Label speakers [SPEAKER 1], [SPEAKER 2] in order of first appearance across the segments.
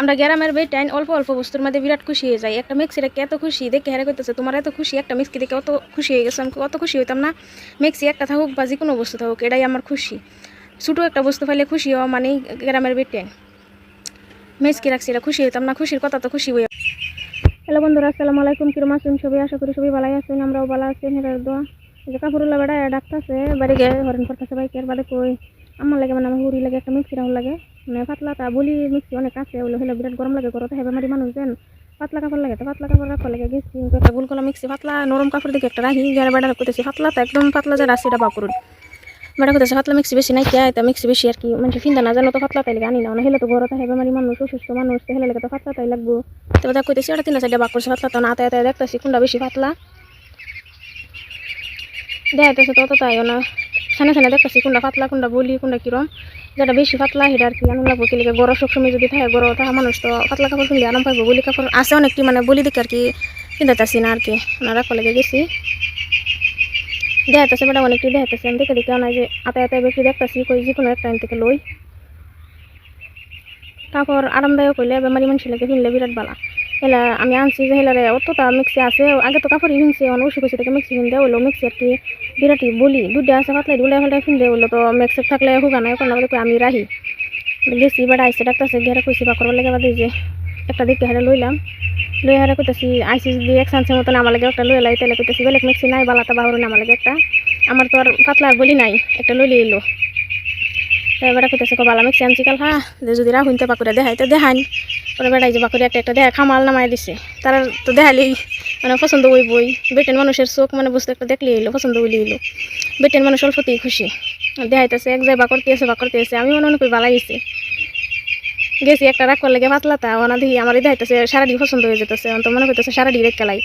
[SPEAKER 1] আমরা গ্রামের বেটাইন অল্প অল্প বস্তুর মধ্যে বিরাট খুশি হয়ে যাই। একটা মিক্সি রেখে এত খুশি, দেখে হেরে করতেছে তোমার এত খুশি, একটা মিক্সি দেখে অত খুশি হয়ে গেছে, আমি অত খুশি হইতাম না। মিক্সি একটা থাকুক বা যে কোনো বস্তু থাকুক, এটাই আমার খুশি। ছোটো একটা বস্তু পাইলে খুশি হওয়া মানেই গ্রামের বেটাইন মিক্সি রাখছি, এটা খুশি হইতাম না, খুশির কথা তো খুশি হয়ে হ্যালো বন্ধুরা, আসসালামু আলাইকুম, কিরম আছেন সবাই? আশা করি সবাই ভালো আছেন, আমরাও ভালো আছি, হেরার দোয়া। যে কাপড়গুলো বেড়া ডাকতেছে, বাড়ি গিয়ে হরেন করতেছে বাইকের, বাদে কই? আমার লাগে মানে আমার হুড়ি লাগে, একটা মিক্সি রাহুল লাগে। মানে পাতলা তা বলি মিক্সি অনেক আছে, ওগুলো হলে বিরাট গরম লাগে করতে হেবে মারি মানুষ যেন পাতলা কাপড় লাগে তো পাতলা কাপড় রাখা লাগে, গেছি একটা গুল কলা মিক্সি, পাতলা নরম কাপড় দিকে একটা রাখি যারা বেড়া করতেছি পাতলা তো একদম পাতলা যে রাশিটা বা করুন। বেড়া করতেছে, পাতলা মিক্সি বেশি নাই কে মিক্সি বেশি আর কি মানে ফিন্দা না জানো তো পাতলা তাইলে আনি না হেলে তো ঘরতে হেবে মারি মানুষ, অসুস্থ মানুষ, তো হেলে লাগে তো পাতলা তাই লাগবো। তো দেখ কইতেছি, ওটা তিনটা সাইডে বাক করছে, পাতলা তো না, তাই তাই দেখতেছি, কোনটা বেশি পাতলা? দেখাইতেছে তত তাইও না। খানে খানে দেখতেছি, কোনটা পাতলা, কোনটা বলি, কোনটা কিরম। যেটা বেশি পাতলা, সেটা আর কি আনন্দ লাগবো কি লাগে গরম সবসময় যদি থাকে গরম থাকা মানুষ তো পাতলা কাপড় কিনলে আরাম পাইবো। বলি কাপড় আছে অনেকটি মানে বলি দেখে আর কি কিনতেছি না আর কি। ওনারা কলেজে গেছি। দেখাইতেছে বেটা অনেকটি, দেখাইতেছে। আমি দেখে দেখে না যে আতায় আতায় বেশি দেখতেছি, কই যে কোনো একটা থেকে লই। কাপড় আরামদায়ক হইলে বেমারি মানুষ লাগে কিনলে বিরাট বালা। হেলা, আমি আনছি যে হেলারে, অতটা মিক্সি আছে। আগে তো কাপড় কিনছে অনেক উসি কুসি থেকে মিক্সি কিনতে হইল মিক্সি আর কি বিরাটি বলি। দুধে আছে, পাতলাই দুলাই ফেলে কিনতে হইল তো মিক্সি থাকলে হুগা নাই কোনো বলে আমি রাহি গেছি বেড়া আইসে ডাক্তারছে ঘেরা কইছি বা করবার লেগে বাদে যে। একটা দিকে হারে লইলাম লই হারে কইতেছি আইসি যদি এক সানসের মতন আমার লাগে, একটা লই লাই। তাহলে কইতেছি, বেলেগ মিক্সি নাই বালাটা বাহর আমার লাগে একটা। আমার তো আর পাতলা আর বলি নাই, একটা লই এলো। এবারে কইতেছে কো বালা মিক্সি আনছি কাল, হা যদি রাহুন তো বাকুরে দেখাই, তো দেখান পরে বেড়াই যে বাকুরে একটা একটা দেখা খামাল নামাই দিছে। তারা তো দেখালেই মানে পছন্দ হই বই বেটেন মানুষের চোখ মানে বুঝতে একটা দেখলে এলো পছন্দ হইলে। এলো বেটেন মানুষ অল্পতেই খুশি। দেখাইতেছে এক জায়গা করতে আছে, বা করতে আছে আমি মনে মনে করি বালা গেছি একটা রাখ করলে পাতলা তা ওনা দেখি আমার দেখাইতেছে সারাডি পছন্দ হয়ে যেতেছে তো মনে করতেছে সারাডি রেখ খেলাই।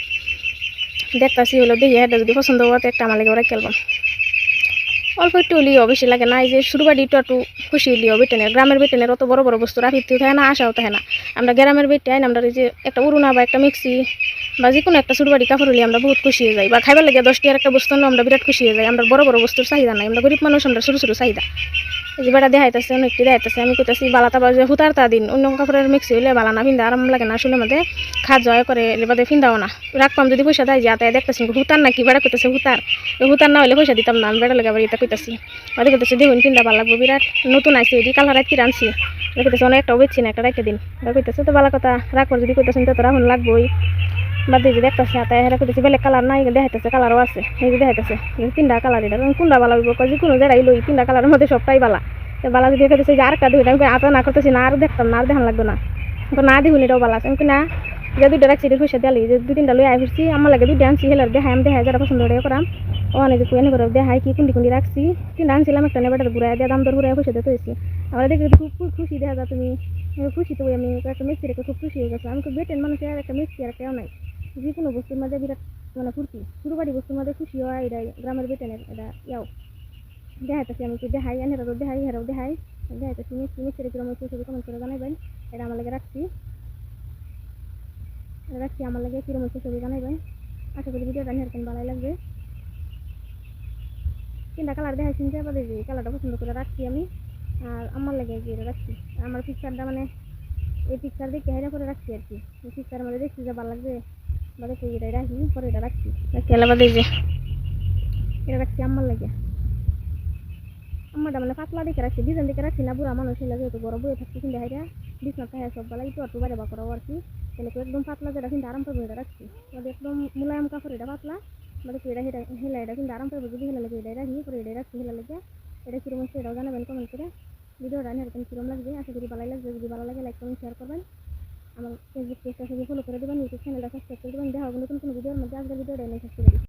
[SPEAKER 1] দেখতাছি হলো দেখি এটা যদি পছন্দ হওয়াতে একটা আমার লাগে ওরা খেলবাম অল্প একটু লিও বেশি লাগে না। এই যে শুরু বাড়ি একটু খুশি লিও বেটেনের গ্রামের বেটেনের অত বড় বড় বস্তু রাখিতেও থাকে না আসাও থাকে না। আমরা গ্রামের বেটে আইন, আমরা এই যে একটা উরুনা বা একটা মিক্সি বা যে কোনো একটা শুরু বাড়ি কাপড় হলে আমরা বহুত খুশি হয়ে যাই। বা খাইবার লাগে দশটি আর একটা বস্তু আমরা বিরাট খুশি হয়ে যাই। আমরা বড় বড় বস্তুর চাহিদা নাই। আমরা গরিব মানুষ, আমরা ছোটো ছোটো চাহিদা। যে বেটা দেখাইতেছে অনেকটি দেখাইতেছে। আমি কইতেছি বালাতা বা যে হুতার তা দিন, অন্য কাপড়ের মিক্সি হইলে বালা না ফিন্দা আরাম লাগে না আসলে মধ্যে খাত জয় করে বাদে ফিন্দাও না। রাখপাম যদি পয়সা দেয় যে আতায় দেখতেছি হুতার নাকি? বেড়া কইতেছে হুতার। হুতার না হলে পয়সা দিতাম না, আমি বেড়া লাগে আবার এটা কইতেছি। বাদে কইতেছে, দেখুন ফিন্দা ভালো লাগবো বিরাট, নতুন আইসি এটি কালার রাখি আনছি। কইতেছে অনেক একটা বেচছি না একটা রাখতে দিন। কইতেছে, তো ভালো কথা রাখবার যদি কইতেছেন তো রাখুন লাগবোই। বাদ দিয়ে দেখতেছে হাতায় হেরা কইতেছে বেলেগ কালার নাই, দেখাইতেছে, কালারও আছে, এই যে দেখাইতেছে তিনটা কালার এটা কোনটা ভালো হইব যে কোনো জায়গায় লই, তিনটা কালারের মধ্যে সবটাই বালা। বালা যদি দেখতেছে যে আর একটা দেখি আমি আতা না করতেছি না, আর দেখতাম না, আর দেখান লাগবে না। না দেখুন, এটাও বালা আছে। না, যে দুইটা রাখছি এটা পয়সা দিয়ালি যে দুই তিনটা লই আই ফিরছি আমার লাগে দুইটা আনছি, হেলার দেখাই, আমি দেখাই, যারা পছন্দ করে করাম। অনেক এনে করে দেখাই, কি কুন্ডি কুন্ডি রাখছি। তিনটা আনছিলাম, একটা নেবাটার ঘুরাই দিয়ে, দাম দর ঘুরাই পয়সা দিতে হয়েছি আমার দেখে খুব খুশি, দেখা যায় তুমি। খুশি তো আমি একটা রেখে খুব খুশি হয়ে গেছো আমি খুব বেটেন মানুষের একটা মিক্সি আর কেউ নাই। যে কোনো বস্তুর মাঝে বিরাট মানে ফুর্তি। শুরু বাড়ি বস্তুর মাঝে খুশি হয় এটাই গ্রামের বেটেনের এটা ইয়াও। দেখাইতেছি আমি কি দেখাই এনে হেরাও দেখাই হেরাও দেখাই। দেখাইতেছি মিষ্টি মিষ্টি রেখে আমার ছবি কমেন্ট করে জানাইবেন। এটা আমার লাগে রাখছি। এটা রাখছি আমার লাগে কিরম হচ্ছে ছবি জানাইবেন। আশা করি ভিডিওটা হেরকেন ভালোই লাগবে। তিনটা কালার দেখাইছি যে আবার যে কালারটা পছন্দ করে রাখছি আমি। আর আমার লাগে এটা রাখছি। আমার পিকচারটা মানে এই পিকচার দেখে হেরা করে রাখছি আর কি। এই পিকচার মধ্যে দেখছি যে ভালো লাগবে। বা দেখি এটা রাখি পরে এটা রাখছি রাখি আলাদা যে এটা রাখছি আমার লাগে আমারটা মানে পাতলা দেখে রাখছি ডিজাইন দেখে রাখছি না বুড়া মানুষ হলে যেহেতু বড় বইয়ে থাকছি কিন্তু হাইরা বিছনা থাকে সব বেলা একটু একটু বাইরে বা করাও আর কি তাহলে একদম পাতলা যেটা কিন্তু আরাম পাবো এটা রাখছি মানে একদম মুলায়ম কাপড় এটা পাতলা মানে এটা হেটা হেলা এটা কিন্তু আরাম পাবো যদি হেলা লাগে এটা রাখি পরে এটা রাখছি হেলা লাগে এটা কিরম হচ্ছে এটাও জানাবেন কমেন্ট করে ভিডিওটা নিয়ে এরকম কিরম লাগবে আশা করি ভালো লাগবে যদি ভালো লাগে লাইক কমেন্ট শেয়ার করবেন আমার ফেসবুক পেজটা সবাই ফলো করে দেবেন ইউটিউব চ্যানেলটা সাবস্ক্রাইব করে দেবেন দেখা হবে নতুন কোনো ভিডিওর মধ্যে। আজকের ভিডিওটা এনে সাবস্ক্রাইব